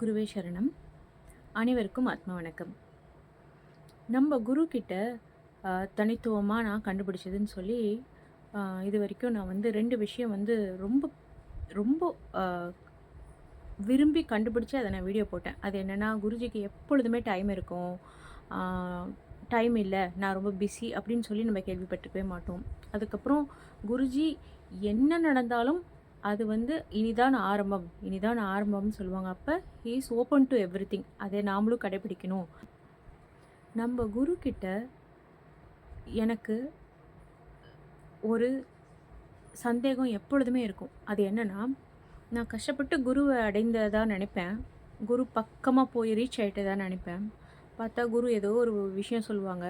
குருவே சரணம். அனைவருக்கும் ஆத்ம வணக்கம். நம்ம குரு கிட்ட தனித்துவமாக நான் கண்டுபிடிச்சதுன்னு சொல்லி இது வரைக்கும் நான் வந்து ரெண்டு விஷயம் வந்து ரொம்ப ரொம்ப விரும்பி கண்டுபிடிச்சி அதை நான் வீடியோ போட்டேன். அது என்னென்னா குருஜிக்கு எப்பொழுதுமே டைம் இருக்கும். டைம் இல்லை நான் ரொம்ப பிஸி அப்படின்னு சொல்லி நம்ம கேள்விப்பட்டிருக்கவே மாட்டோம். அதுக்கப்புறம் குருஜி என்ன நடந்தாலும் அது வந்து இனிதான் ஆரம்பம் இனிதான் ஆரம்பம்னு சொல்லுவாங்க. அப்போ he's open to every thing அதை நாமளும் கடைபிடிக்கணும். நம்ம குரு கிட்ட எனக்கு ஒரு சந்தேகம் எப்பொழுதுமே இருக்கும். அது என்னன்னா நான் கஷ்டப்பட்டு குருவை அடைந்ததாக நினைப்பேன். குரு பக்கமாக போய் ரீச் ஆகிட்டதா நினைப்பேன். பார்த்தா குரு ஏதோ ஒரு விஷயம் சொல்லுவாங்க.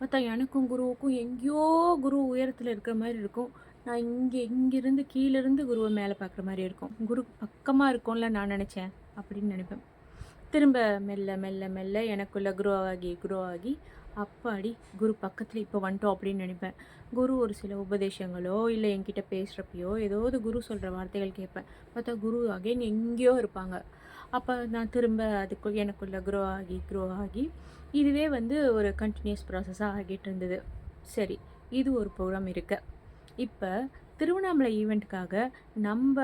பார்த்தா எனக்கும் குருவுக்கும் எங்கேயோ குரு உயரத்தில் இருக்கிற மாதிரி இருக்கும். நான் இங்கே இங்கிருந்து கீழேருந்து குருவை மேலே பார்க்குற மாதிரி இருக்கும். குரு பக்கமாக இருக்கும்ல நான் நினச்சேன் அப்படின்னு நினைப்பேன். திரும்ப மெல்ல மெல்ல மெல்ல எனக்குள்ள குரோ ஆகி குரோ ஆகி அப்பாடி குரு பக்கத்தில் இப்போ வந்துட்டோம் அப்படின்னு நினைப்பேன். குரு ஒரு சில உபதேசங்களோ இல்லை என்கிட்ட பேசுகிறப்பையோ ஏதாவது குரு சொல்கிற வார்த்தைகள் கேட்பேன். பார்த்தா குரு அகைன் எங்கேயோ இருப்பாங்க. அப்போ நான் திரும்ப அதுக்கு எனக்குள்ள குரோ ஆகி குரோ ஆகி இதுவே வந்து ஒரு கண்டினியூஸ் ப்ராசஸாக ஆகிட்டு இருந்தது. சரி இது ஒரு ப்ரோக்ராம் இருக்குது இப்போ திருவண்ணாமலை ஈவெண்ட்டுக்காக நம்ம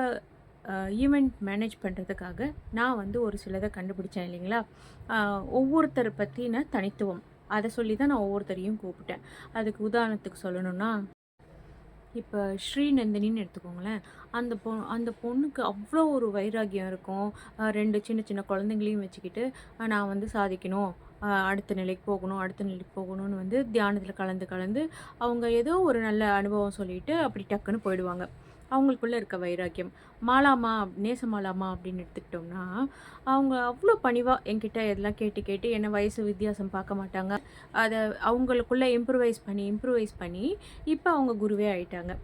ஈவெண்ட் மேனேஜ் பண்ணுறதுக்காக நான் வந்து ஒரு சிலதை கண்டுபிடிச்சேன் இல்லைங்களா? ஒவ்வொருத்தரை பற்றின தனித்துவம். அதை சொல்லி தான் நான் ஒவ்வொருத்தரையும் கூப்பிட்டேன். அதுக்கு உதாரணத்துக்கு சொல்லணும்னா இப்போ ஸ்ரீநந்தினின்னு எடுத்துக்கோங்களேன். அந்த பொ அந்த பொண்ணுக்கு அவ்வளோ ஒரு வைராகியம் இருக்கும். ரெண்டு சின்ன சின்ன குழந்தைங்களையும் வச்சுக்கிட்டு நான் வந்து சாதிக்கணும். அடுத்த நிலைக்கு போகணும் அடுத்த நிலைக்கு போகணும்னு வந்து தியானத்தில் கலந்து கலந்து அவங்க ஏதோ ஒரு நல்ல அனுபவம் சொல்லிட்டு அப்படி டக்குன்னு போயிடுவாங்க. அவங்களுக்குள்ளே இருக்க வைராக்கியம். மாலாமா நேசமாலாமா அப்படின்னு எடுத்துக்கிட்டோம்னா அவங்க அவ்வளோ பணிவாக என்கிட்ட இதெல்லாம் கேட்டு கேட்டு என்ன வயசு வித்தியாசம் பார்க்க மாட்டாங்க. அதை அவங்களுக்குள்ளே இம்ப்ரூவைஸ் பண்ணி இம்ப்ரூவைஸ் பண்ணி இப்போ அவங்க குருவே ஆயிட்டாங்க.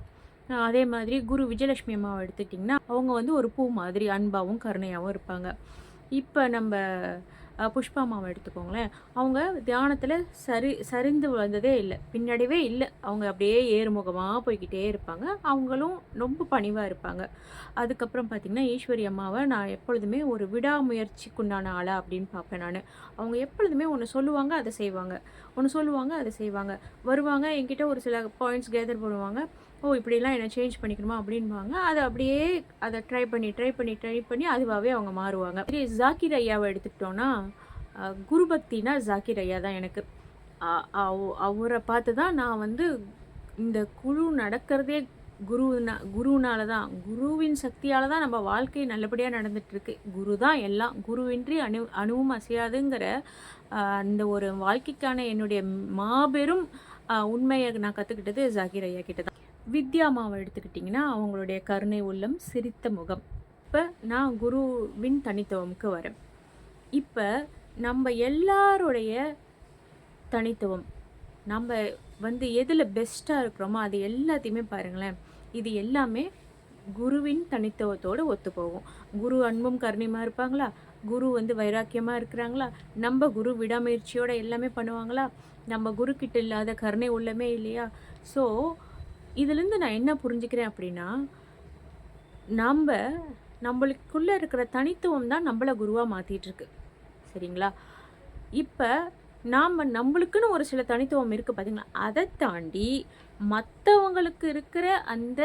அதே மாதிரி குரு விஜயலட்சுமி அம்மாவை எடுத்துக்கிட்டிங்கன்னா அவங்க வந்து ஒரு பூ மாதிரி அன்பாகவும் கருணையாகவும் இருப்பாங்க. இப்போ நம்ம புஷ்பா அம்மாவை எடுத்துக்கோங்களேன். அவங்க தியானத்தில் சரி சரிந்து வந்ததே இல்லை. பின்னாடிவே இல்லை. அவங்க அப்படியே ஏறுமுகமாக போய்க்கிட்டே இருப்பாங்க. அவங்களும் ரொம்ப பணிவாக இருப்பாங்க. அதுக்கப்புறம் பார்த்திங்கன்னா ஈஸ்வரி அம்மாவை நான் எப்பொழுதுமே ஒரு விடாமுயற்சிக்குண்டான ஆளா அப்படின்னு பார்ப்பேன் நான். அவங்க எப்பொழுதுமே ஒன்று சொல்லுவாங்க அதை செய்வாங்க. ஒன்று சொல்லுவாங்க அதை செய்வாங்க. வருவாங்க என்கிட்ட ஒரு சில பாயிண்ட்ஸ் கேதர் பண்ணுவாங்க. ஓ இப்படிலாம் என்ன சேஞ்ச் பண்ணிக்கணுமா அப்படின்வாங்க அதை அப்படியே அதை ட்ரை பண்ணி ட்ரை பண்ணி ட்ரை பண்ணி அதுவாகவே அவங்க மாறுவாங்க. இதே ஜாக்கிர் ஐயாவை எடுத்துக்கிட்டோன்னா குரு பக்தினா ஜாக்கிர் ஐயா தான் எனக்கு. அவ- அவரை பார்த்து தான் நான் வந்து இந்த குழு நடக்கிறதே குருனா குருனால தான். குருவின் சக்தியால் தான் நம்ம வாழ்க்கை நல்லபடியாக நடந்துட்டு குரு தான் எல்லாம். குருவின்றி அணு அணுவும் அசையாதுங்கிற அந்த ஒரு வாழ்க்கைக்கான என்னுடைய மாபெரும் உண்மையை நான் கற்றுக்கிட்டது ஜாகிர் ஐயா கிட்ட தான். வித்யா அம்மாவை எடுத்துக்கிட்டிங்கன்னா அவங்களுடைய கருணை உள்ளம் சிரித்த முகம். இப்போ நான் குருவின் தனித்துவமுக்கு வரேன். இப்போ நம்ம எல்லாருடைய தனித்துவம். நம்ம வந்து எதில் பெஸ்ட்டாக இருக்கிறோமோ அது எல்லாத்தையுமே பாருங்களேன். இது எல்லாமே குருவின் தனித்துவத்தோடு ஒத்து போகும் குரு அன்பும் கருணியமாக இருப்பாங்களா? குரு வந்து வைராக்கியமாக இருக்கிறாங்களா? நம்ம குரு விடாமுயற்சியோட எல்லாமே பண்ணுவாங்களா? நம்ம குரு கிட்ட இல்லாத கருணை உள்ளமே இல்லையா? ஸோ இதுலேருந்து நான் என்ன புரிஞ்சுக்கிறேன் அப்படின்னா நம்ம நம்மளுக்குள்ளே இருக்கிற தனித்துவம் தான் நம்மளை குருவாக மாற்றிட்டுருக்கு சரிங்களா? இப்போ நாம் நம்மளுக்குன்னு ஒரு சில தனித்துவம் இருக்குது பார்த்திங்களா அதை தாண்டி மற்றவங்களுக்கு இருக்கிற அந்த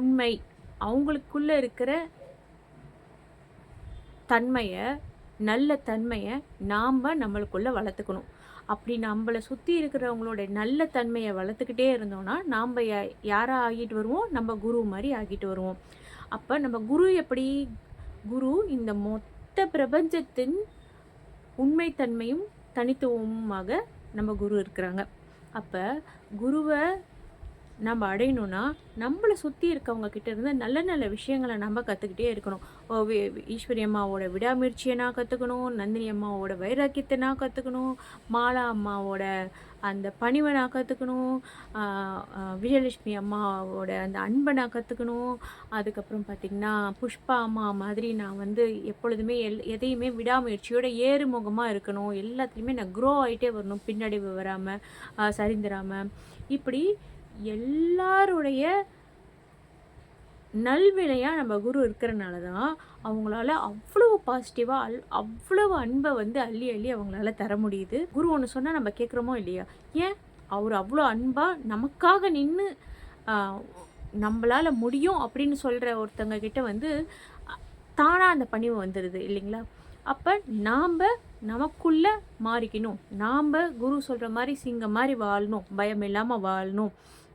உண்மை அவங்களுக்குள்ள இருக்கிற தன்மையை நல்ல தன்மையை நாம் நம்மளுக்குள்ளே வளர்த்துக்கணும். அப்படி நம்மளை சுற்றி இருக்கிறவங்களோட நல்ல தன்மையை வளர்த்துக்கிட்டே இருந்தோம்னா நாம் யாராக ஆகிட்டு வருவோம்? நம்ம குரு மாதிரி ஆகிட்டு வருவோம். அப்போ நம்ம குரு எப்படி? குரு இந்த மொத்த பிரபஞ்சத்தின் உண்மைத்தன்மையும் தனித்துவமுமாக நம்ம குரு இருக்கிறாங்க. அப்போ குருவை நம்ம அடையணும்னா நம்மளை சுற்றி இருக்கவங்க கிட்ட இருந்து நல்ல நல்ல விஷயங்களை நம்ம கற்றுக்கிட்டே இருக்கணும். ஓ, ஈஸ்வரி அம்மாவோட விடாமுயற்சியை நான் கற்றுக்கணும் நந்தினி அம்மாவோட வைராக்கியத்தை நான் கற்றுக்கணும் மாலா அம்மாவோட அந்த பணிவை நான் கற்றுக்கணும் விஜயலட்சுமி அம்மாவோட அந்த அன்பை நான் கற்றுக்கணும் அதுக்கப்புறம் பார்த்திங்கன்னா புஷ்பா அம்மா மாதிரி நான் வந்து எப்பொழுதுமே எல் எதையுமே விடாமுயற்சியோட ஏறுமுகமாக இருக்கணும். எல்லாத்துலேயுமே நான் க்ரோ ஆகிட்டே வரணும் பின்னாடி வராமல் சரிந்துராமல் இப்படி எல்லாருடைய நல்வினையாக நம்ம குரு இருக்கிறனால தான் அவங்களால அவ்வளோ பாசிட்டிவாக அல் அவ்வளவு அன்பை வந்து அள்ளி அள்ளி அவங்களால தர முடியுது. குரு ஒன்று சொன்னால் நம்ம கேட்குறோமோ இல்லையா? ஏன்? அவர் அவ்வளோ அன்பாக நமக்காக நின்று நம்மளால் முடியும் அப்படின்னு சொல்கிற ஒருத்தங்க கிட்ட வந்து தானாக அந்த பணிவு வந்துடுது இல்லைங்களா? அப்போ நாம் நமக்குள்ளே மாறிக்கணும். நாம் குரு சொல்கிற மாதிரி சிங்கம் மாதிரி வாழணும். பயம் இல்லாமல் வாழணும்.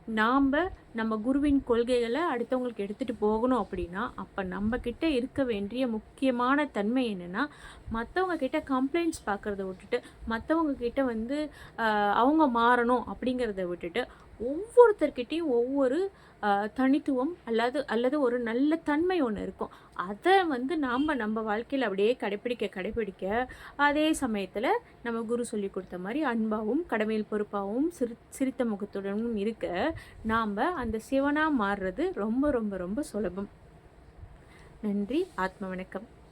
நாம் நம்ம குருவின் கொள்கைகளை அடுத்தவங்களுக்கு எடுத்துகிட்டு போகணும் அப்படின்னா அப்போ நம்மக்கிட்ட இருக்க வேண்டிய முக்கியமான தன்மை என்னென்னா மற்றவங்க கிட்ட கம்ப்ளைண்ட்ஸ் பார்க்குறத விட்டுட்டு மற்றவங்க கிட்ட வந்து அவங்க மாறணும் அப்படிங்கிறத விட்டுட்டு ஒவ்வொருத்தர்கிட்டையும் ஒவ்வொரு தனித்துவம் அல்லது அல்லது ஒரு நல்ல தன்மை ஒன்று இருக்கும். அதை வந்து நாம் நம்ம வாழ்க்கையில் அப்படியே கடைப்பிடிக்க கடைப்பிடிக்க அதே சமயத்தில் நம்ம குரு சொல்லி கொடுத்த மாதிரி அன்பாகவும் கடமையில் பொறுப்பாகவும் சிரி சிரித்த முகத்துடனும் இருக்க நாம் அந்த சிவனாக மாறுறது ரொம்ப ரொம்ப ரொம்ப சுலபம். நன்றி. ஆத்ம வணக்கம்.